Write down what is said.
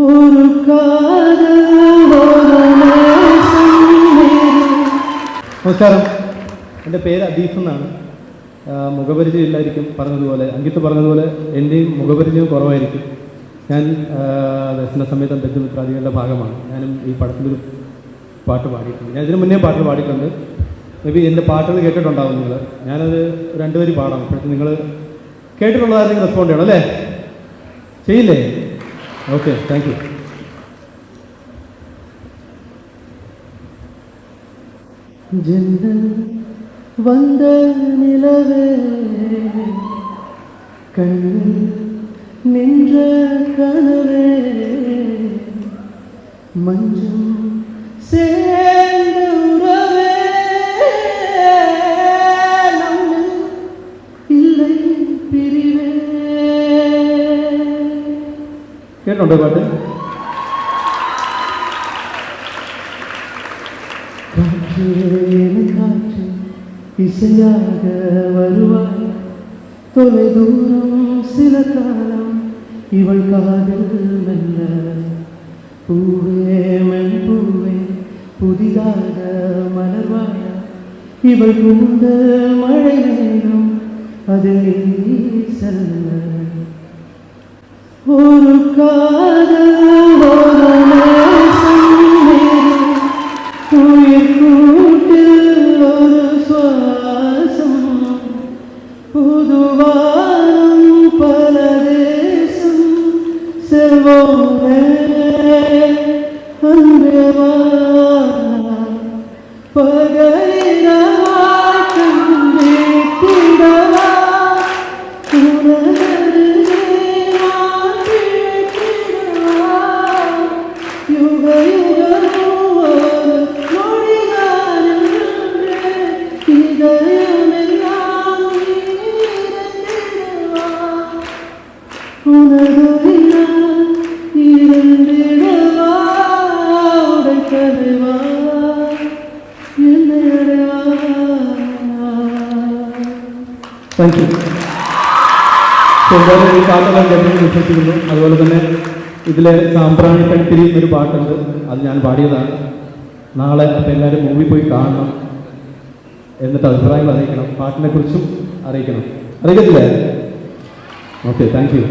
ഒരു. നമസ്കാരം. എന്റെ പേര് അദീഫ് എന്നാണ്. മുഖപരിചയം ഇല്ലായിരിക്കും പറഞ്ഞതുപോലെ അങ്കിത്ത് പറഞ്ഞതുപോലെ എന്റെയും മുഖപരിചയം കുറവായിരിക്കും. ഞാൻ ദർശന സമയത്ത് ബന്ധുമിത്രാദികളുടെ ഭാഗമാണ്. ഞാനും ഈ പടത്തിലൊരു പാട്ട് പാടിയിട്ടുണ്ട്. ഞാൻ ഇതിനു മുന്നേ പാട്ട് പാടിയിട്ടുണ്ട്. മേ ബി എന്റെ പാട്ടുകൾ കേട്ടിട്ടുണ്ടാവും നിങ്ങൾ. ഞാനത് രണ്ടുപേരും പാടാം. അപ്പോഴത്തെ നിങ്ങൾ കേട്ടിട്ടുള്ളതായിരുന്നു റെസ്പോണ്ട് ചെയ്യണം അല്ലേ? ചെയ്യില്ലേ? ஓகே தேங்க்யூ ஜின்னல் வந்த நிலவே கண்ணில் நின்ற கனவே மஞ்சம் சே കേട്ടുണ്ടോ പാട്ട് காற்று என காற்று இசையாக வருவாய் தொலை தூரம் சில காலம் இவள் காதல் மெல்ல பூவே மென் பூவே புதிதாக மலர்வாயா இவள் பூந்த மழை நேரம் அது நீ செல்ல ஒரு காதல் ஒரு உயிர் கூட்டில் ஒரு சுவாசம். புதுவானம் பல தேசம் செல்வோமே താങ്ക് യു കേട്ടെന്ന് വിശ്വസിക്കുന്നു അതുപോലെ തന്നെ ഇതിലെ സാമ്പ്രാണി കഴുത്തിരി എന്നൊരു പാട്ടുണ്ട്. അത് ഞാൻ പാടിയതാണ്. നാളെ അപ്പം എല്ലാവരും മൂവി പോയി കാണണം എന്നിട്ട് അഭിപ്രായങ്ങൾ അറിയിക്കണം. പാട്ടിനെ കുറിച്ചും അറിയിക്കണം. അറിയിക്കത്തില്ലേ? Okay thank you